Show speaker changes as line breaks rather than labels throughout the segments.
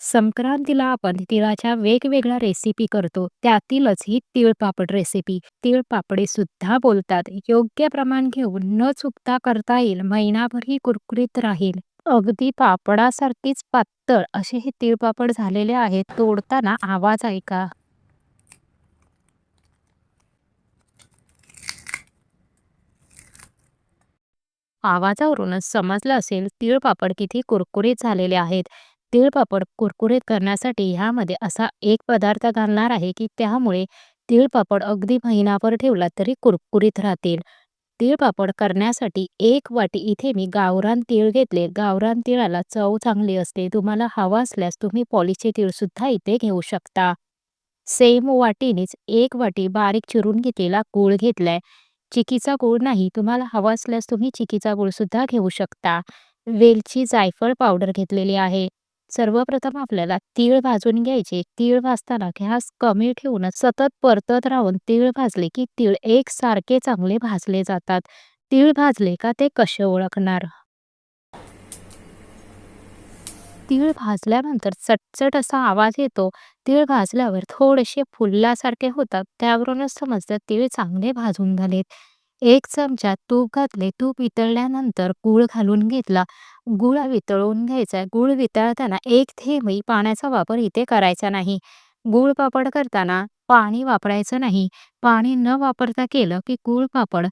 संक्रांतीला आपण तिळाच्या वेगवेगळ्या रेसिपी करतो. त्यातीलच ही तिळपापड रेसिपी तिळपापडी सुद्धा बोलतात. योग्य प्रमाण घेऊन न चुकता करता येईल. महिनाभरही कुरकुरीत राहील. अगदी पापडासारखीच पातळ असे हे तिळपापड झालेले आहेत. तोडताना आवाज ऐका. आवाजावरूनच समजलं असेल तिळपापड किती कुरकुरीत झालेले आहेत. तिळपापड कुरकुरीत करण्यासाठी ह्यामध्ये असा एक पदार्थ घालणार आहे की त्यामुळे तिळपापड अगदी महिनाभर ठेवला तरी कुरकुरीत राहतील. तिळपापड करण्यासाठी एक वाटी इथे मी गावरान तीळ घेतले. गावरान तिळाला चव चांगली असते. तुम्हाला हवा असल्यास तुम्ही पॉलिशचे तीळसुद्धा इथे घेऊ शकता. सेम वाटीनेच एक वाटी बारीक चिरून घेतलेला गूळ घेतलाय. चिकीचा गूळ नाही. तुम्हाला हवा असल्यास तुम्ही चिकीचा गूळ सुद्धा घेऊ शकता. वेलची जायफळ पावडर घेतलेली आहे. सर्वप्रथम आपल्याला तीळ भाजून घ्यायचे. तीळ भाजताना गॅस कमी ठेवूनच सतत परतत राहून तीळ भाजले की तीळ एकसारखे चांगले भाजले जातात. तीळ भाजले का ते कसे ओळखणार? तीळ भाजल्यानंतर चटचट असा आवाज येतो. तीळ भाजल्यावर थोडेसे फुलल्यासारखे होतात. त्यावरूनच समजतं तीळ चांगले भाजून झालेत. एक चमचा तूप घातले तूप वितळल्यानंतर गूळ घालून घेतला. गूळ वितळून घ्यायचा गूळ वितळताना एक थेंबही पाण्याचा वापर इथे करायचा नाही. गूळ पापड करताना पाणी वापरायचं नाही. पाणी न वापरता केलं की गूळ पापड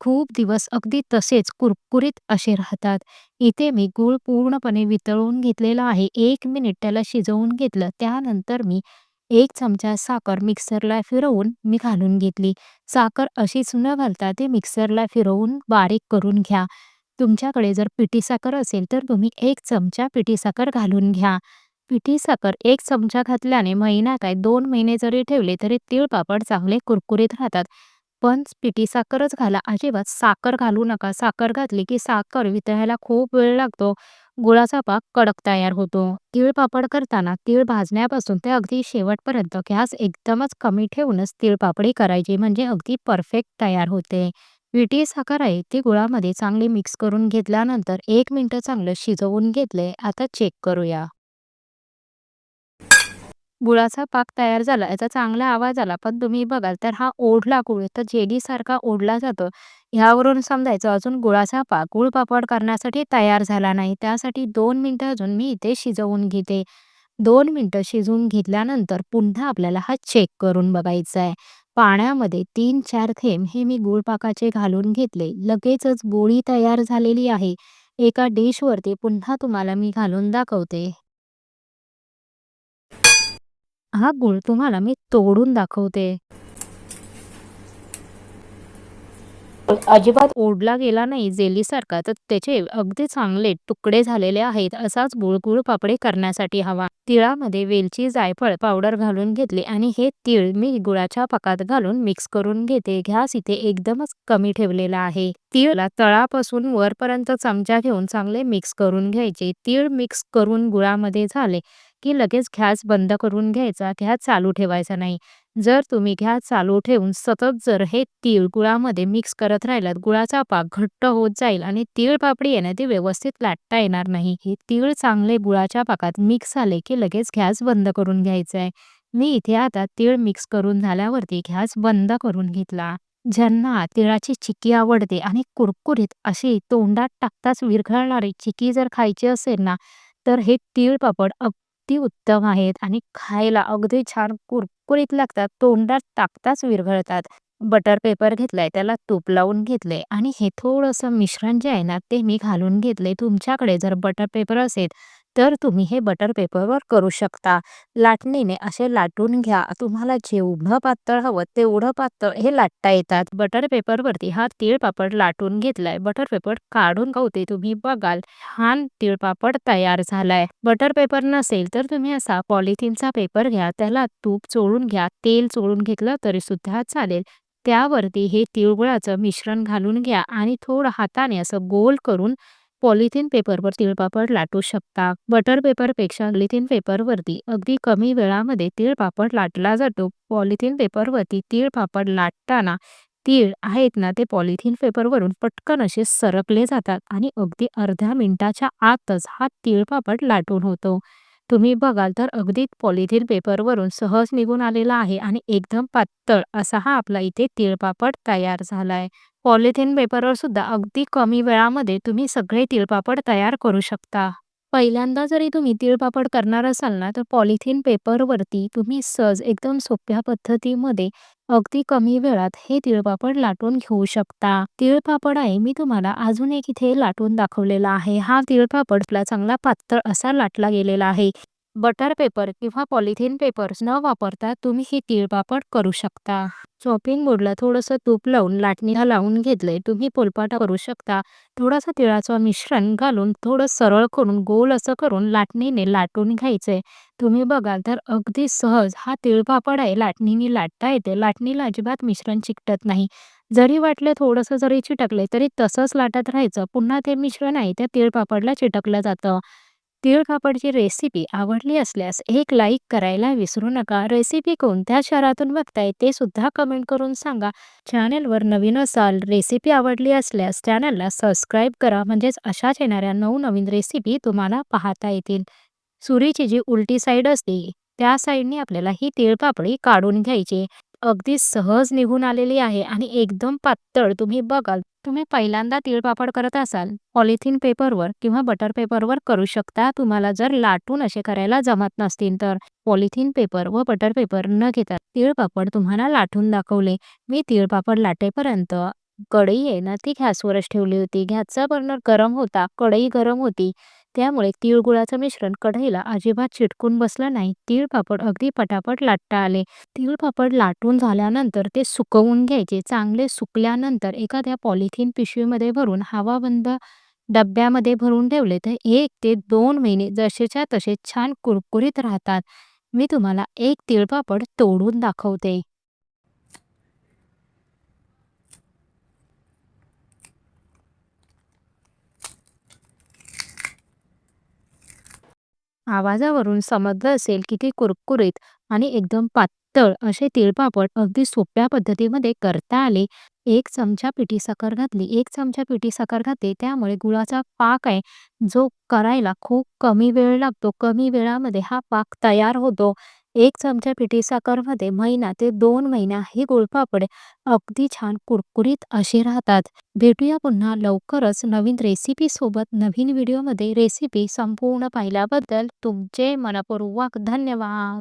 खूप दिवस अगदी तसेच कुरकुरीत असे राहतात. इथे मी गूळ पूर्णपणे वितळून घेतलेला आहे. एक मिनिट त्याला शिजवून घेतलं. त्यानंतर मी एक चमचा साखर मिक्सरला फिरवून मी घालून घेतली. साखर अशीच न घालता ते मिक्सरला फिरवून बारीक करून घ्या. तुमच्याकडे जर पिठी साखर असेल तर तुम्ही एक चमचा पिठी साखर घालून घ्या. पिठी साखर एक चमचा घातल्याने महिना काय दोन महिने जरी ठेवले तरी तिळपापड चांगले कुरकुरीत राहतात. पण पिठी साखरच घाला. अजिबात साखर घालू नका. साखर घातली की साखर वितळायला खूप वेळ लागतो. गुळाचा पाक कडक तयार होतो. तीळ पापड करताना तीळ भाजण्यापासून ते अगदी शेवटपर्यंत गॅस एकदमच कमी ठेवूनच तीळ पापडी करायची म्हणजे अगदी परफेक्ट तयार होते. विटी साखर आहे ती गुळामध्ये चांगली मिक्स करून घेतल्यानंतर एक मिनटं चांगलं शिजवून घेतले. आता चेक करूया. गुळाचा पाक तयार झाला याचा चांगला आवाज आला. पण तुम्ही बघाल तर हा ओढला गुळ तर जेलीसारखा ओढला जातो. ह्यावरून समजायचं अजून गुळाचा पाक गुळ पापड करण्यासाठी तयार झाला नाही. त्यासाठी दोन मिनटं अजून मी इथे शिजवून घेते. दोन मिनटं शिजवून घेतल्यानंतर पुन्हा आपल्याला हा चेक करून बघायचा आहे. पाण्यामध्ये तीन चार थेंब हे मी गुळपाकाचे घालून घेतले. लगेचच गोळी तयार झालेली आहे. एका डिशवरती पुन्हा तुम्हाला मी घालून दाखवते. हा गुळ तुम्हाला मी तोडून दाखवते. अजिबात ओढला गेला नाही जेलीसारखा तर त्याचे अगदी चांगले तुकडे झालेले आहेत असाच गुळगुळ पापडे करण्यासाठी हवा. तिळामध्ये वेलची जायफळ पावडर घालून घेतली आणि हे तीळ मी गुळाच्या पाकात घालून मिक्स करून घेते. घ्यास इथे एकदमच कमी ठेवलेला आहे. तीळला तळापासून वरपर्यंत चमचा घेऊन चांगले मिक्स करून घ्यायचे. तीळ मिक्स करून गुळामध्ये झाले. की लगेच गॅस बंद करून घ्यायचा गॅस चालू ठेवायचा नाही. जर तुम्ही गॅस चालू ठेवून सतत जर हे तीळ गुळामध्ये मिक्स करत राहिलात गुळाचा पाक घट्ट होत जाईल आणि तीळ पापडी येणे ते व्यवस्थित लाटता येणार नाही. हे तीळ चांगले गुळाच्या पाकात मिक्स झाले की लगेच गॅस बंद करून घ्यायचा आहे. मी इथे आता तीळ मिक्स करून झाल्यावरती गॅस बंद करून घेतला. ज्यांना तिळाची चिकी आवडते आणि कुरकुरीत अशी तोंडात टाकताच विरघळणारी चिकी जर खायची असेल ना तर हे तीळ पापड अगदी उत्तम आहेत आणि खायला अगदी छान कुरकुरीत लागतात. तोंडात टाकताच विरघळतात. बटर पेपर घेतलाय त्याला तूप लावून घेतले आणि हे थोडंसं मिश्रण जे आहे ना ते मी घालून घेतले तुमच्याकडे जर बटर पेपर असेल तर तुम्ही हे बटर पेपरवर करू शकता. लाटणीने असे लाटून घ्या. तुम्हाला जेवढं पातळ हवं तेवढं पातळ हे लाटता येतात. बटर पेपरवरती हा तिळपापड लाटून घेतलाय. बटर पेपर काढून गवते तुम्ही बघाल. छान तिळपापड तयार झालाय. बटर पेपर नसेल तर तुम्ही असा पॉलिथिनचा पेपर घ्या. त्याला तूप चोळून घ्या. तेल चोळून घेतलं तरी सुद्धा चालेल. त्यावरती हे तिळगुळाचं मिश्रण घालून घ्या आणि थोडं हाताने असं गोल करून पॉलिथिन पेपरवर तिळपापड लाटू शकता. बटर पेपरपेक्षा पॉलिथिन पेपरवरती अगदी कमी वेळामध्ये तिळपापड लाटला जातो. पॉलिथिन पेपरवरती तिळपापड लाटताना तीळ आहेत ना ते पॉलिथिन पेपरवरून पटकन असे सरकले जातात आणि अगदी अर्ध्या मिनिटाच्या आतच हा तिळपापड लाटून होतो. तुम्ही बघाल तर अगदी पॉलिथिन पेपरवरून सहज निघून आलेला आहे आणि एकदम पातळ असा हा आपला इथे तिळपापड तयार झालाय. पॉलिथिन पेपरवर सुद्धा अगदी कमी वेळामध्ये तुम्ही सगळे तिळपापड तयार करू शकता. पहिल्यांदा जरी तुम्ही तिळपापड करणार असाल ना, तर पॉलिथिन पेपरवरती तुम्ही सहज एकदम सोप्या पद्धतीमध्ये अगदी कमी वेळात हे तिळपापड लाटून घेऊ शकता. तिळपापड आहे मी तुम्हाला अजून एक इथे लाटून दाखवलेला आहे. हा तिळपापड आपला चांगला पातळ असा लाटला गेलेला आहे. बटर पेपर किंवा पॉलिथिन पेपर्स न वापरता तुम्ही हे तिळपापड करू शकता. चॉपिंग बोर्डला थोडंसं तूप लावून लाटणीला लावून घेतलंय. तुम्ही पोलपाटा करू शकता. थोडासा तिळाचं मिश्रण घालून थोडं सरळ करून गोल असं करून लाटणीने लाटून घ्यायचंय. तुम्ही बघाल तर अगदी सहज हा तिळपापड आहे लाटणीने लाटता येते. लाटणीला अजिबात मिश्रण चिकटत नाही. जरी वाटलं थोडंसं जरी चिटकले तरी तसंच लाटत राहायचं. पुन्हा ते मिश्रण आहे त्या तिळपापडला चिटकलं जातं. तिळपापडची रेसिपी आवडली असल्यास एक लाईक करायला विसरू नका. रेसिपी कोणत्या शहरातून बघताय ते सुद्धा कमेंट करून सांगा. चॅनलवर नवीन असाल, रेसिपी आवडली असल्यास चॅनलला सबस्क्राईब करा म्हणजेच अशाच येणाऱ्या नवनवीन रेसिपी तुम्हाला पाहता येतील. सुरीची जी उलटी साईड असते त्या साईडने आपल्याला ही तिळपापडी काढून घ्यायची. अगदी सहज निघून आलेली आहे आणि एकदम पातळ. तुम्ही बघाल तुम्ही पहिल्यांदा तिळपापड करत असाल पॉलिथिन पेपरवर किंवा बटर पेपरवर करू शकता. तुम्हाला जर लाटून असे करायला जमत नसतील तर पॉलिथिन पेपर व बटर पेपर न घेता तिळपापड तुम्हाला लाटून दाखवले. मी तिळपापड लाटेपर्यंत कढई आहे ना ती गॅसवरच ठेवली होती. गॅसचा बर्नर गरम होता, कढई गरम होती. त्यामुळे तिळगुळाचं मिश्रण कढईला अजिबात चिटकून बसलं नाही. तिळपापड अगदी पटापट लाटता आले. तिळपापड लाटून झाल्यानंतर ते सुकवून घ्यायचे. चांगले सुकल्यानंतर एखाद्या पॉलिथिन पिशवीमध्ये भरून हवाबंद डब्यामध्ये भरून ठेवले तर एक ते दोन महिने जसेच्या तसे छान कुरकुरीत राहतात. मी तुम्हाला एक तिळपापड तोडून दाखवते. आवाजावरून समजलं असेल की ते कुरकुरीत आणि एकदम पातळ असे तिळपापड अगदी सोप्या पद्धतीमध्ये करता आले. एक चमचा पिठी साखर घातली. एक चमचा पिठी साखर घातली त्यामुळे गुळाचा पाक आहे जो करायला खूप कमी वेळ लागतो. कमी वेळामध्ये हा पाक तयार होतो. एक चमचा पिठी साखरमध्ये महिना ते दोन महिना हे गुळपापड अगदी छान कुरकुरीत असे राहतात. भेटूया पुन्हा लवकरच नवीन रेसिपी सोबत. नवीन व्हिडिओमध्ये रेसिपी संपूर्ण पाहिल्याबद्दल तुमचे मनःपूर्वक धन्यवाद.